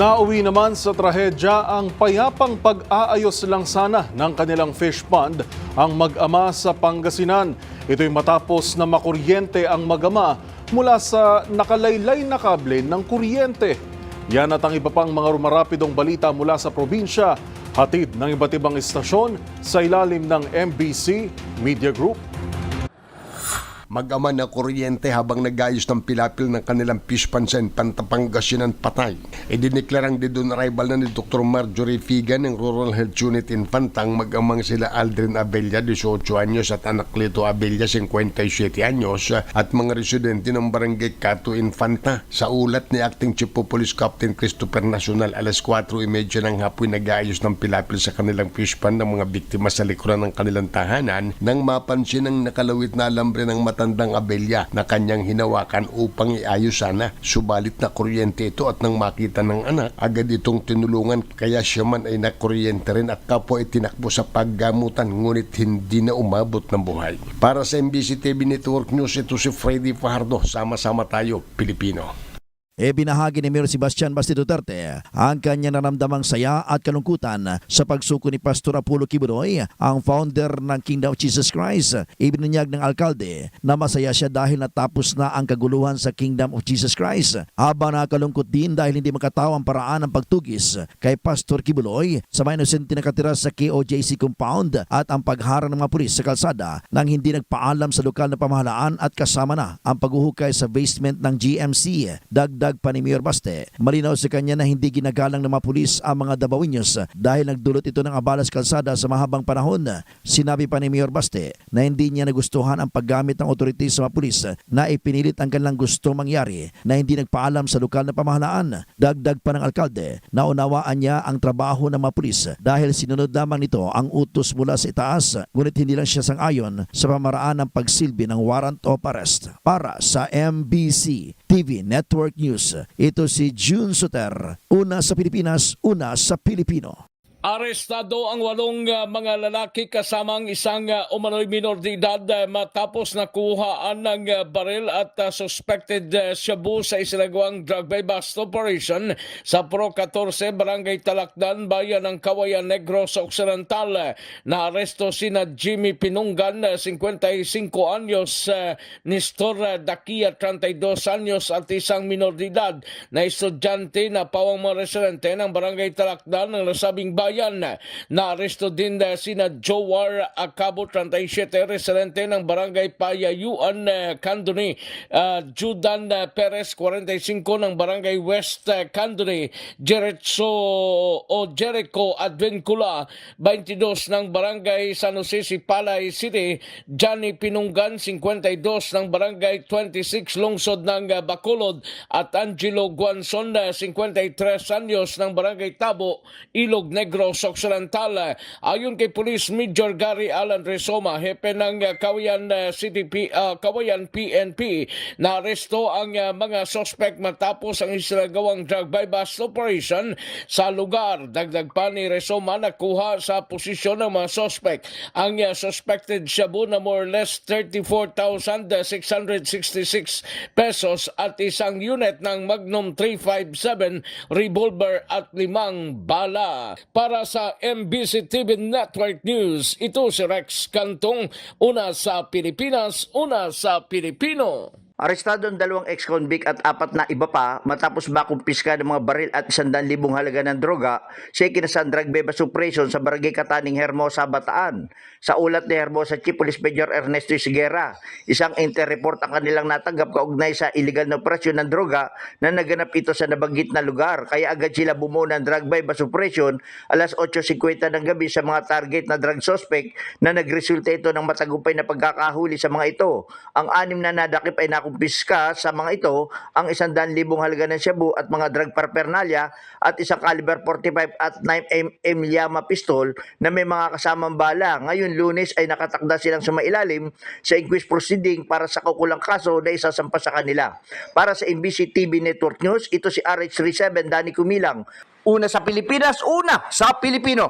Nauwi naman sa trahedya ang payapang pag-aayos lang sana ng kanilang fish pond ang mag-ama sa Pangasinan. Ito'y matapos na makuryente ang mag-ama mula sa nakalaylay na kable ng kuryente. Yan at ang iba pang mga rumarapidong balita mula sa probinsya, hatid ng iba't ibang istasyon sa ilalim ng MBC Media Group. Mag-ama na kuryente habang nagayos ng pilapil ng kanilang fish pansen pantapangasinan patay. E diniklarang di doon arrival na ni Dr. Marjorie Figan ng Rural Health Unit Infantang mag-amang sila Aldrin Abella, 18 anyos at anak Lito Abella, 57 anyos at mga residente ng barangay Cato Infanta. Sa ulat ni Acting Chief of Police Captain Christopher Nacional alas 4.30 ng hapon nagayos ng pilapil sa kanilang fish ng mga biktima sa likuran ng kanilang tahanan nang mapansin ang nakalawit na alambre ng matandang abelya na kanyang hinawakan upang iayos sana. Subalit na kuryente ito at nang makita ng anak, agad itong tinulungan kaya siya man ay nakuryente rin at kapwa ay tinakbo sa paggamutan ngunit hindi na umabot ng buhay. Para sa MBC TV Network News, ito si Freddy Fajardo. Sama-sama tayo, Pilipino. E binahagi ni Mayor Sebastian Basti Duterte ang kanya naramdamang saya at kalungkutan sa pagsuko ni Pastor Apollo Kibuloy, ang founder ng Kingdom of Jesus Christ. Ibinunyag ng alkalde na masaya siya dahil natapos na ang kaguluhan sa Kingdom of Jesus Christ. Aba nakalungkot din dahil hindi makatawa ang paraan ng pagtugis kay Pastor Kibuloy sa mga inosente nakatira sa KOJC compound at ang pagharang ng mga pulis sa kalsada nang hindi nagpaalam sa lokal na pamahalaan at kasama na ang paghuhukay sa basement ng GMC. Dagdag pa ni Mayor Baste, malinaw sa kanya na hindi ginagalang ng mga pulis ang mga Dabawinyos dahil nagdulot ito ng abala sa kalsada sa mahabang panahon. Sinabi pa ni Mayor Baste na hindi niya nagustuhan ang paggamit ng otorites sa mga pulis na ipinilit ang kanilang gusto mangyari na hindi nagpaalam sa lokal na pamahalaan. Dagdag pa ng alkalde na unawaan niya ang trabaho ng mga pulis dahil sinunod lamang nito ang utos mula sa itaas ngunit hindi lang siya sangayon sa pamaraan ng pagsilbi ng warrant of arrest. Para sa MBC TV Network News, ito si June Suter. Una sa Pilipinas, una sa Pilipino. Arestado ang walong uh, mga lalaki kasamang isang uh, umano'y minor de edad uh, matapos nakuhaan ng uh, baril at uh, suspected uh, shabu sa isinagawang drug bust operation sa Pro 14 Barangay Talakdan, Bayan ng Kawayan Negro sa Occidental. Naaresto sina Jimmy Pinungan, uh, 55 anyos, uh, Nestor Dakia, 32 anyos at isang minor de edad na estudyante na pawang mga residente ng Barangay Talakdan ng nasabing bayan. Naaresto din sina Jowar Acabo, 37, residente ng Barangay Payayuan, Candoni, uh, Judan uh, Perez, 45 ng Barangay West Candoni, Jeretso o Jericho Advencula, 22 ng Barangay San Jose Sipalay City, Johnny Pinunggan, 52 ng Barangay 26 Lungsod ng Bacolod, at Angelo Guanzon, uh, 53 anyos ng Barangay Tabo, Ilog Negro, sa Occidental. Ayon kay Police Major Gary Alan Resoma, hepe ng uh, Kawayan uh, City P, uh, Kawayan PNP, na aresto ang mga suspect matapos ang isinagawang drug by bust operation sa lugar. Dagdag pa ni Resoma nakuha sa posisyon ng mga suspect ang suspected shabu na more or less 34,666 pesos at isang unit ng Magnum 357 revolver at limang bala. Para sa MBC TV Network News, ito si Rex Cantong, una sa Pilipinas, una sa Pilipino. Arestado ang dalawang ex-convict at apat na iba pa matapos makumpiska ng mga baril at 100,000 halaga ng droga sa ikinasan drug beba suppression sa Barangay Kataning Hermosa, Bataan. Sa ulat ni Hermosa Chief Police Major Ernesto Isiguera, isang inter-report ang kanilang natanggap kaugnay sa illegal na operasyon ng droga na naganap ito sa nabanggit na lugar. Kaya agad sila bumuo ng drug beba suppression alas 8.50 ng gabi sa mga target na drug suspect na nagresulta ito ng matagumpay na pagkakahuli sa mga ito. Ang anim na nadakip ay nakumpiska sa mga ito ang 100,000 halaga ng shabu at mga drug paraphernalia at isang caliber 45 at 9mm Yama pistol na may mga kasamang bala. Ngayon lunes ay nakatakda silang sumailalim sa inquest proceeding para sa kukulang kaso na isasampa sa kanila. Para sa MBC TV Network News, ito si RH37 Danny Kumilang. Una sa Pilipinas, una sa Pilipino.